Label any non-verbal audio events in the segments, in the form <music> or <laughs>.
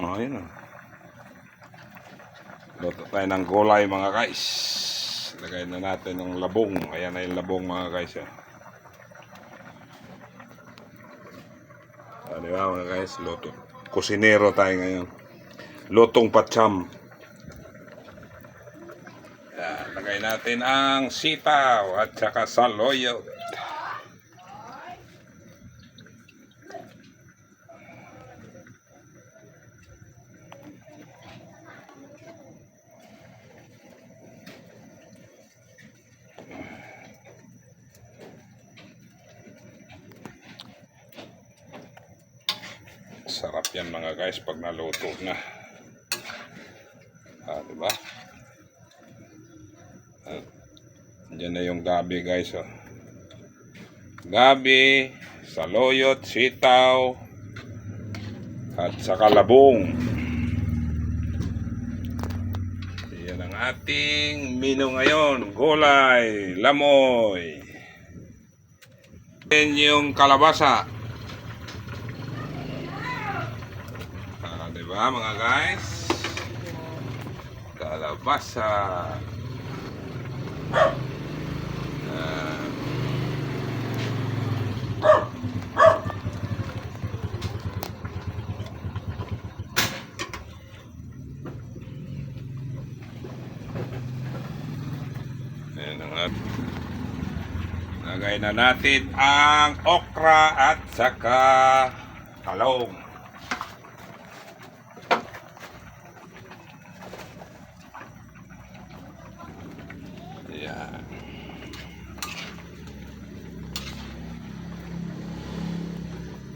Oh, yun oh. Luto tayo ng gulay mga guys. Lagay na natin ng labong. Ayan na yung labong mga guys. Oh. Ah, di ba mga guys? Luto. Kusinero tayo ngayon. Lutong patsyam. Yan, lagay natin ang sitaw at saka saloyot. Sarap yan mga guys pag naluto na. Ah, di ba? At Diyan na yung gabi guys oh. Gabi, saloyot, sitaw, at saka labong. Yan ang ating menu ngayon. Gulay, lamoy. Yan yung kalabasa. Ah, di ba mga guys? Kalabasa. Ah. Ayan ang at Lagay na natin ang okra at saka talong. Ayan.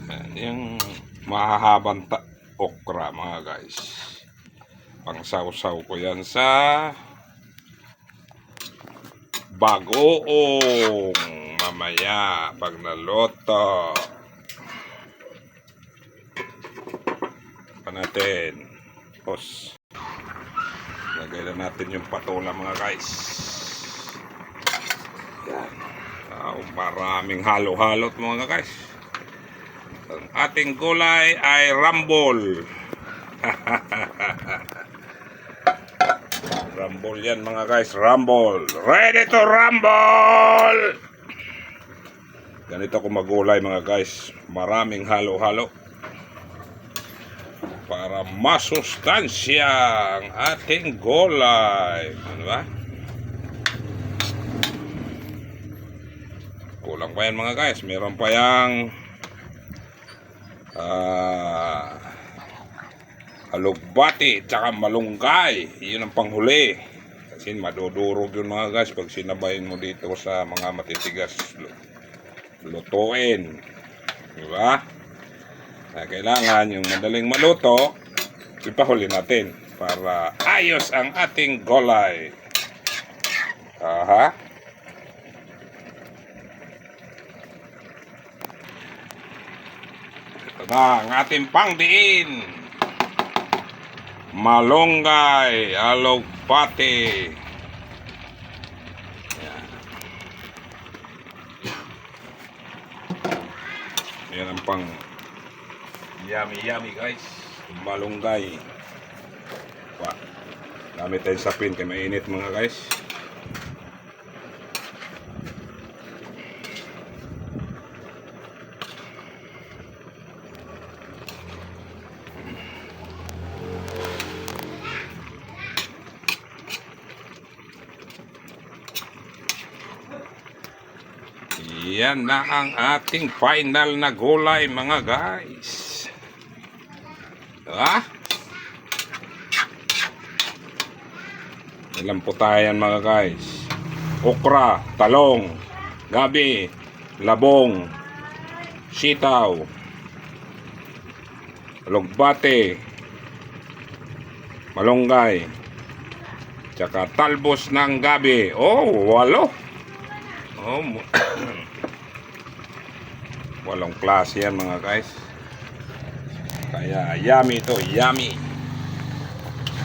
Ayan, yung mahahabang ta- okra mga guys. Pangsaw-saw ko yan sa bagoong mamaya pag naloto. Pa natin. Pos. Lagay na natin yung patola mga guys. Yan. Ah, maraming halo-halot mga guys. Ating gulay ay rambol. <laughs> Rumble yan mga guys, rumble. Ready to rumble! Ganito ko magulay mga guys. Maraming halo-halo. Para masustansya ang ating gulay. Ano ba? Kulang pa yan mga guys. Meron pa yang ah alugbati tsaka malunggay. Yun ang panghuli. Kasi madudurog yun mga guys pag sinabayin mo dito sa mga matitigas lu- lutuin. Di ba? Na kailangan yung madaling maluto ipahuli natin para ayos ang ating golay aha ito na ang ating pangdiin malunggay, alogpati. Yan. Yan ang pang yummy yummy guys. Malunggay. Pa. Gamit tayo sa pin kaya mainit mga guys. Yan na ang ating final na gulay mga guys. Ha? Ilan po tayo yan mga guys? Okra, talong, gabi, labong, sitaw, lugbate, malunggay, tsaka talbos ng gabi. Oh, walo. Oh, <coughs> walong klase yan mga guys. Kaya yummy to, yummy.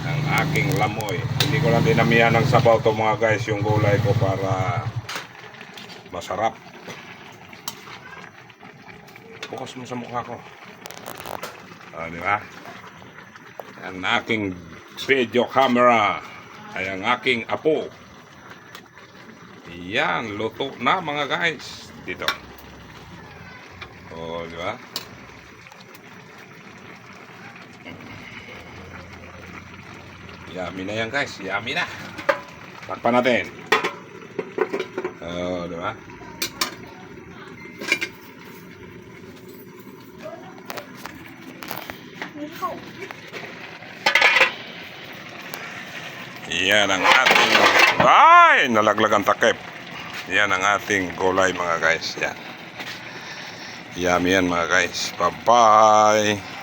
Ang aking lamoy. Hindi ko lang dinamihan ng sabaw to mga guys yung gulay ko para masarap. Bukas mo sa mukha ko. Ah, di? Ang aking video camera ay ang aking apo. Yan, luto na mga guys. Dito. Di ba? Yummy na yan guys. Yummy na. Takpan natin. O, di ba? Yan ang ating... Ay! Nalaglag ang takip. Yan ang ating gulay mga guys. Yan. Yummy yan mga guys. Bye-bye.